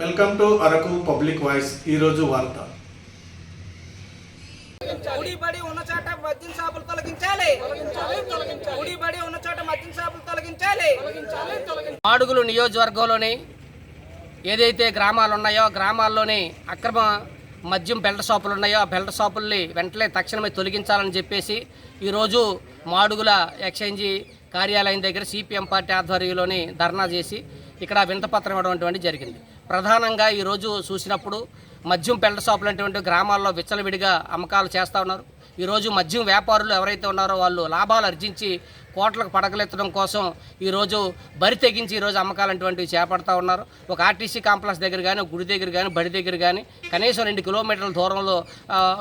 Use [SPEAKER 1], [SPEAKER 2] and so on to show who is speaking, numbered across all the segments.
[SPEAKER 1] Welcome to Araku public voice ఈరోజు వార్త.
[SPEAKER 2] ఉడిబడి ఉన్న చోట మద్యం షాపులు తొలగించాలి. ఉడిబడి ఉన్న చోట మద్యం షాపులు తొలగించాలి.
[SPEAKER 3] మాడుగులు నియోజకవర్గంలోని ఏదైతే గ్రామాలు ఉన్నాయో గ్రామాల్లోని అక్రమ మద్యం బెల్ట్ షాపులు ఉన్నాయో ఆ బెల్ట్ షాపుల్ని వెంటనే తక్షణమే తొలగించాలని చెప్పేసి ఈరోజు మాడుగుల ఎక్స్చేంజి కార్యాలయం దగ్గర సిపిఎం పార్టీ ఆధ్వర్యంలోని ధర్నా చేసి ఇక్కడ వింతపత్రం ఇవ్వడం జరిగింది. ప్రధానంగా ఈరోజు చూసినప్పుడు మద్యం పెళ్ళ షాపులు అటువంటి గ్రామాల్లో విచ్చలవిడిగా అమ్మకాలు చేస్తూ ఉన్నారు. ఈరోజు మద్యం వ్యాపారులు ఎవరైతే ఉన్నారో వాళ్ళు లాభాలు ఆర్జించి కోట్లకు పడగలెత్తడం కోసం ఈరోజు బరి తెగించి ఈరోజు అమ్మకాలంటువంటివి చేపడతా ఉన్నారు. ఒక ఆర్టీసీ కాంప్లెక్స్ దగ్గర కానీ గుడి దగ్గర కానీ బడి దగ్గర కానీ కనీసం రెండు కిలోమీటర్ల దూరంలో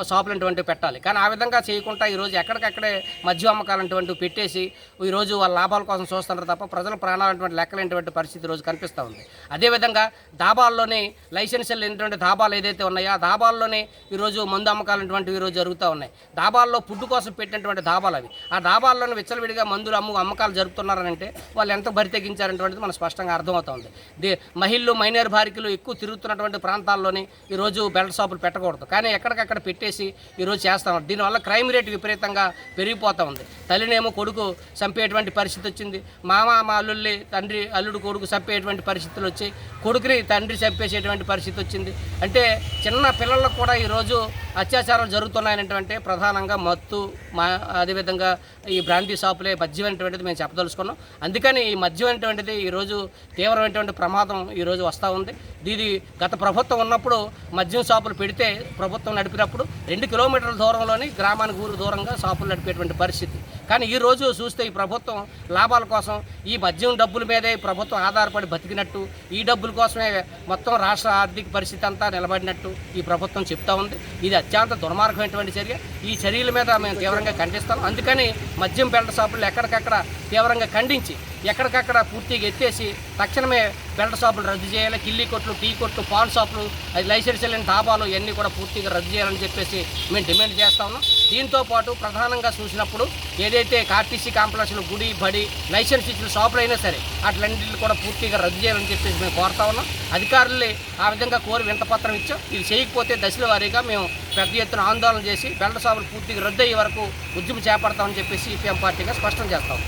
[SPEAKER 3] షాపులంటువంటివి షాపులు అటువంటివి పెట్టాలి. కానీ ఆ విధంగా చేయకుండా ఈరోజు ఎక్కడికక్కడే మద్యం అమ్మకాలంటువంటివి పెట్టేసి ఈరోజు వాళ్ళ లాభాల కోసం చూస్తున్నారు తప్ప ప్రజల ప్రాణాలంటువంటి లెక్కలేనటువంటి పరిస్థితి ఈరోజు కనిపిస్తూ ఉంది. అదేవిధంగా దాబాల్లోని లైసెన్స్ లేనటువంటి దాబాలు ఏదైతే ఉన్నాయో ఆ దాబాల్లోనే ఈరోజు మందు అమ్మకాలు అటువంటివి ఈరోజు జరుగుతూ ఉన్నాయి. దాబాల్లో ఫుడ్ కోసం పెట్టినటువంటి దాబాలు అవి. ఆ దాబాల్లోనే విచ్చలవిడిగా మందులు అమ్ము అమ్మకాలు జరుపుతున్నారంటే వాళ్ళు ఎంత బరి తెగించారనేటువంటిది మనకు స్పష్టంగా అర్థమవుతుంది. ది మహిళలు మైనర్ బారికలు ఎక్కువ తిరుగుతున్నటువంటి ప్రాంతాల్లోని ఈరోజు బెల్ట్ షాపులు పెట్టకూడదు. కానీ ఎక్కడికక్కడ పెట్టేసి ఈరోజు చేస్తాం. దీనివల్ల క్రైమ్ రేట్ విపరీతంగా పెరిగిపోతూ ఉంది. తల్లినేమో కొడుకు చంపేటువంటి పరిస్థితి వచ్చింది. మామ మా అల్లుల్ని తండ్రి అల్లుడు కొడుకు చంపేటువంటి పరిస్థితులు వచ్చి కొడుకుని తండ్రి చంపేసేటువంటి పరిస్థితి వచ్చింది. అంటే చిన్న పిల్లలకు కూడా ఈరోజు అత్యాచారాలు జరుగుతున్నాయనేటువంటి ప్రధానంగా మత్తు మా అదేవిధంగా ఈ బ్రాండీ షాపులే మద్యం అనేటువంటిది మేము చెప్పదలుచుకున్నాం. అందుకని ఈ మద్యం అనేటువంటిది ఈరోజు తీవ్రమైనటువంటి ప్రమాదం ఈరోజు వస్తూ ఉంది. ఇది గత ప్రభుత్వం ఉన్నప్పుడు మద్యం షాపులు పెడితే ప్రభుత్వం నడిపినప్పుడు రెండు కిలోమీటర్ల దూరంలోని గ్రామానికి ఊరు దూరంగా షాపులు నడిపేటువంటి పరిస్థితి. కానీ ఈ రోజు చూస్తే ఈ ప్రభుత్వం లాభాల కోసం ఈ మద్యం డబ్బుల మీదే ప్రభుత్వం ఆధారపడి బతికినట్టు ఈ డబ్బుల కోసమే మొత్తం రాష్ట్ర ఆర్థిక పరిస్థితి అంతా నిలబడినట్టు ఈ ప్రభుత్వం చెప్తా ఉంది. ఇది అత్యంత దుర్మార్గమైనటువంటి చర్య. ఈ చర్యల మీద మేము తీవ్రంగా ఖండిస్తాం. అందుకని మద్యం బెల్ట్ షాపులు ఎక్కడికక్కడ తీవ్రంగా ఖండించి ఎక్కడికక్కడ పూర్తిగా ఎత్తేసి తక్షణమే బెల్ట్ షాపులు రద్దు చేయాలి కిల్లీ కొట్లు టీ కొట్లు పాన్ షాపులు అది లైసెన్స్ లేని డాబాలు ఇవన్నీ కూడా పూర్తిగా రద్దు చేయాలని చెప్పేసి మేము డిమాండ్ చేస్తా ఉన్నాం. దీంతో పాటు ప్రధానంగా చూసినప్పుడు ఏదైతే ఆర్టీసీ కాంప్లెక్స్లు గుడి బడి లైసెన్స్ ఇచ్చిన షాపులు అయినా సరే అట్లన్నింటిని కూడా పూర్తిగా రద్దు చేయాలని చెప్పేసి మేము కోరుతా ఉన్నాం. అధికారులు ఆ విధంగా కోరి వింతపత్రం ఇచ్చాం. ఇది చేయకపోతే దశల వారీగా మేము పెద్ద ఎత్తున ఆందోళన చేసి బెల్ట్ షాపులు పూర్తిగా రద్దు అయ్యే వరకు ఉద్యమం చేపడతామని చెప్పేసి సిపిఎం పార్టీగా స్పష్టం చేస్తాం.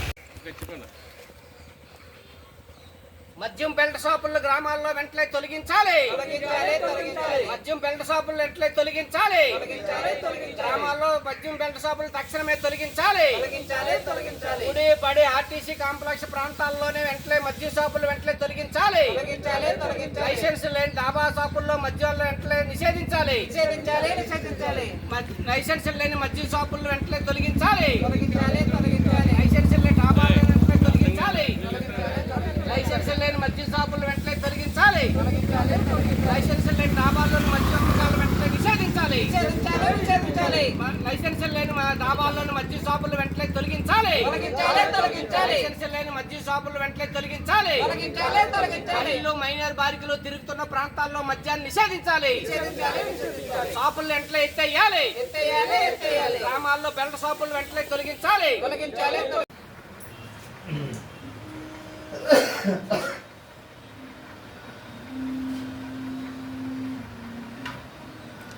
[SPEAKER 3] మద్యం బెల్ట్ షాపులు గ్రామాల్లో వెంటనే తొలగించాలి. మద్యం బెల్ట్ షాపులు వెంటనే తొలగించాలి. గ్రామాల్లో మద్యం బెల్ట్ షాపులు తక్షణమే తొలగించాలి. గుడి పడి ఆర్టీసీ కాంప్లెక్స్ ప్రాంతాల్లోనే వెంటనే మద్యం షాపులు వెంటనే తొలగించాలి. లైసెన్స్ లేని డాబా షాపుల్లో మద్యాలు వెంటనే నిషేధించాలి. లైసెన్స్ లేని మద్యం షాపులు వెంటనే తొలగించాలి లైసెన్స్ లేని డాబాలు వెంటనే తొలగించాలి లైసెన్స్ లేని మద్యం షాపులు వెంటనే తొలగించాలి లైసెన్స్ లేని డాబాల్లోని మద్యం అమ్మకాలు వెంటనే నిషేధించాలి మ- లైసెన్స్ లేని మా డాబాల్లోని మద్యం షాపులు వెంటనే తొలగించాలి. లైసెన్స్ లేని మద్యం షాపులు వెంటనే తొలగించాలి. మహిళలు మైనర్ బారికలు తిరుగుతున్న ప్రాంతాల్లో మద్యాన్ని నిషేధించాలి. షాపులు వెంటనే ఎత్తేయాలి. గ్రామాల్లో బెల్ట్ షాపులు వెంటనే తొలగించాలి.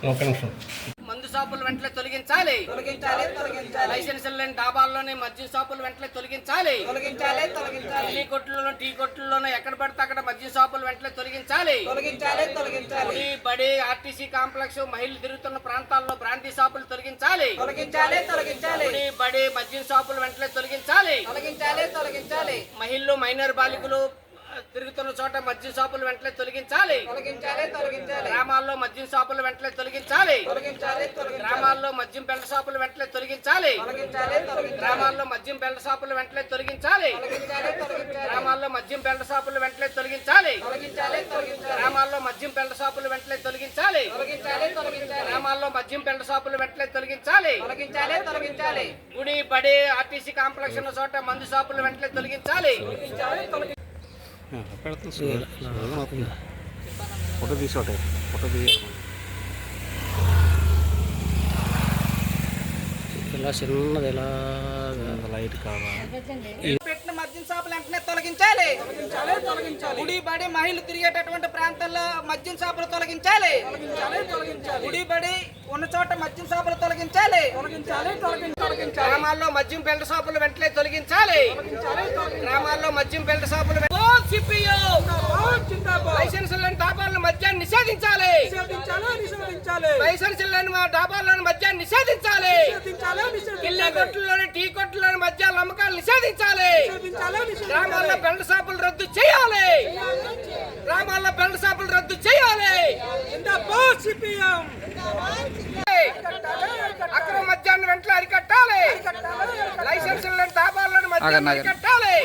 [SPEAKER 3] మందు షాపులు వెంటనే తొలగించాలి. లైసెన్స్ లేని డాబాల్లోని మద్యం షాపులు వెంటనే తొలగించాలి. టీ కొట్లలో టీ కొట్లలో ఎక్కడ పడితే అక్కడ మద్యం షాపులు వెంటనే తొలగించాలి. బడి ఆర్టీసీ కాంప్లెక్స్ మహిళలు తిరుగుతున్న ప్రాంతాల్లో బ్రాంతి షాపులు తొలగించాలి. బడి మద్యం షాపులు వెంటనే తొలగించాలి. మహిళలు మైనర్ బాలికలు తిరుగుతున్న చోట మద్యం షాపులు వెంటనే తొలగించాలి. గ్రామాల్లో మద్యం షాపులు వెంటనే తొలగించాలి. గ్రామాల్లో మద్యం బెల్ట్ షాపులు వెంటనే తొలగించాలి. గ్రామాల్లో మద్యం బెల్ట్ షాపులు వెంటనే తొలగించాలి. గ్రామాల్లో మద్యం బెల్ట్ షాపులు వెంటనే తొలగించాలి. గ్రామాల్లో మద్యం బెల్ట్ షాపులు వెంటనే తొలగించాలి. గ్రామాల్లో మద్యం బెల్ట్ షాపులు వెంటనే తొలగించాలి. గుడి బడి ఆర్టీసీ కాంప్లెక్స్ ఉన్న చోట మందు షాపులు వెంటనే తొలగించాలి.
[SPEAKER 4] ఫోటో తీసుకోటే ఫోటో తీయాలి.
[SPEAKER 3] ఇలా చిన్నది ఇలా
[SPEAKER 4] లైట్ కావా
[SPEAKER 2] పెట్టిన మద్యం షాపులు వెంటనే తొలగించాలి. గుడి బడి మహిళలు తిరిగేటటువంటి ప్రాంతాల్లో మద్యం షాపులు తొలగించాలి. గుడి బడి ఉన్న చోట మద్యం షాపులు తొలగించాలి.
[SPEAKER 3] గ్రామాల్లో మద్యం బెల్ట్ షాపులు వెంటనే తొలగించాలి. గ్రామాల్లో మద్యం బెల్ట్ షాపులు వెం- ఓ సిపియో! లైసెన్స్ లేని డాబాలను మద్యాన్ని నిషేధించాలి. లైసెన్స్ లేని మా డాబాలను మద్యాన్ని నిషేధించాలి. కిల్లీ కొట్లలోని టీ కొట్లలోని మద్యాల అమ్మకాలు నిషేధించాలి. గ్రామాల్లో బెల్ట్ షాపులు రద్దు చేయాలి. గ్రామాల్లో బెల్ట్ షాపులు రద్దు చేయాలి. అక్రమ మద్యాన్ని వెంటనే అరికట్టాలి. లైసెన్స్ లేని డాబాలను మద్యాన్ని అరికట్టాలి.